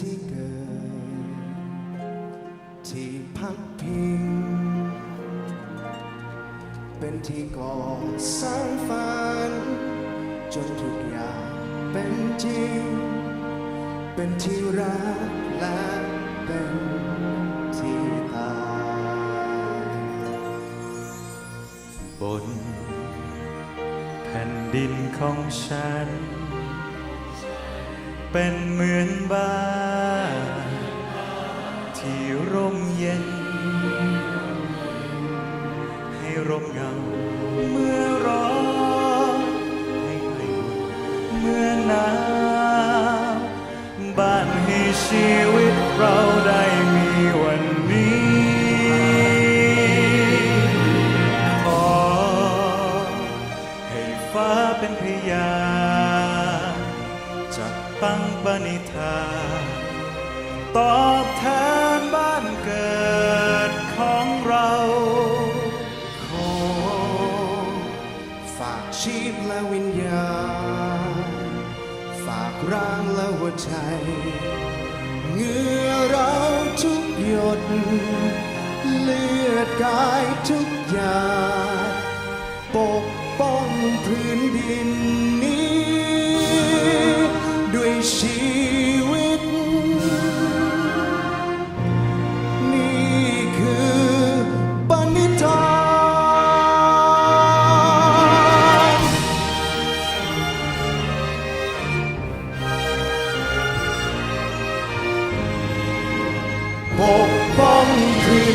ที่เกิด ที่พักพิง เป็นที่ก่อสร้างฝัน จนทุกอย่างเป็นจริง เป็นที่รักและเป็นที่ตายบนแผ่นดินของฉัน เป็นเหมือนบ้านที่ร่มเย็น ให้ร่มเงาเมื่อร้อนให้ไกลเมื่อหนาวบ้านให้ชีวิตเรา ใจ เหงื่อเราทุกหยด เลือดกายทุกอย่างปกป้องพื้นดิน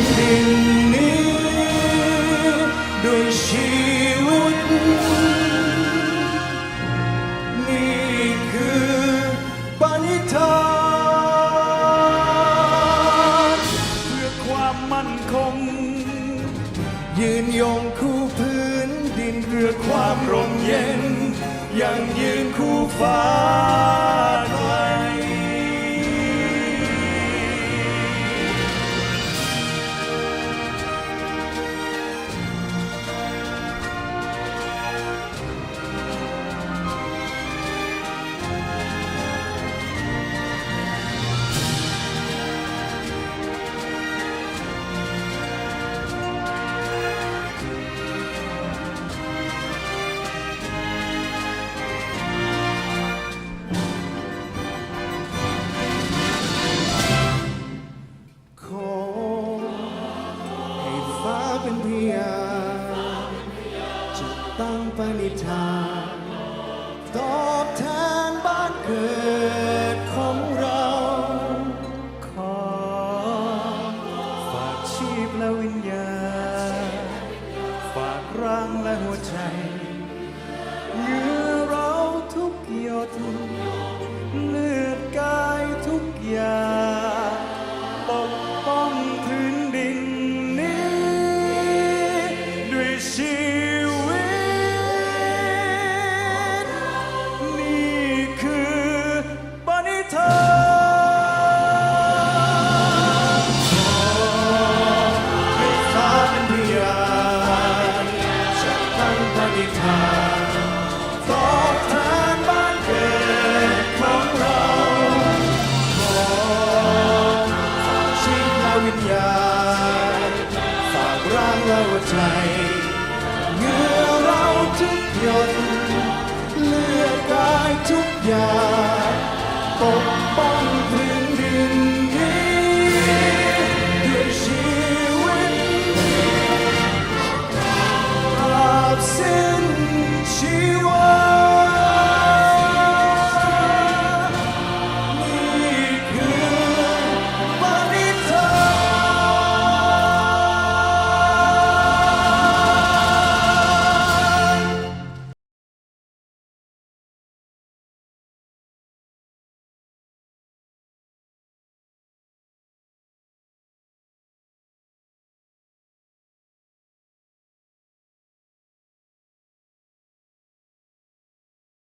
นดินนี้ด้วยชีวิต นี่คือปณิธานเพื่อความมั่นคง ยืนยงคู่พื้นดินเพื่อความร่มเย็น ยังยืนคู่ฟ้า เป็นพยานจะตั้งปณิธานตอบแทนบ้านเกิดของเรา ขอฝากชีพและวิญญาณ ฝากร่างและหัวใจ หัวใจเหงื่อเราทุกหยดเลือดก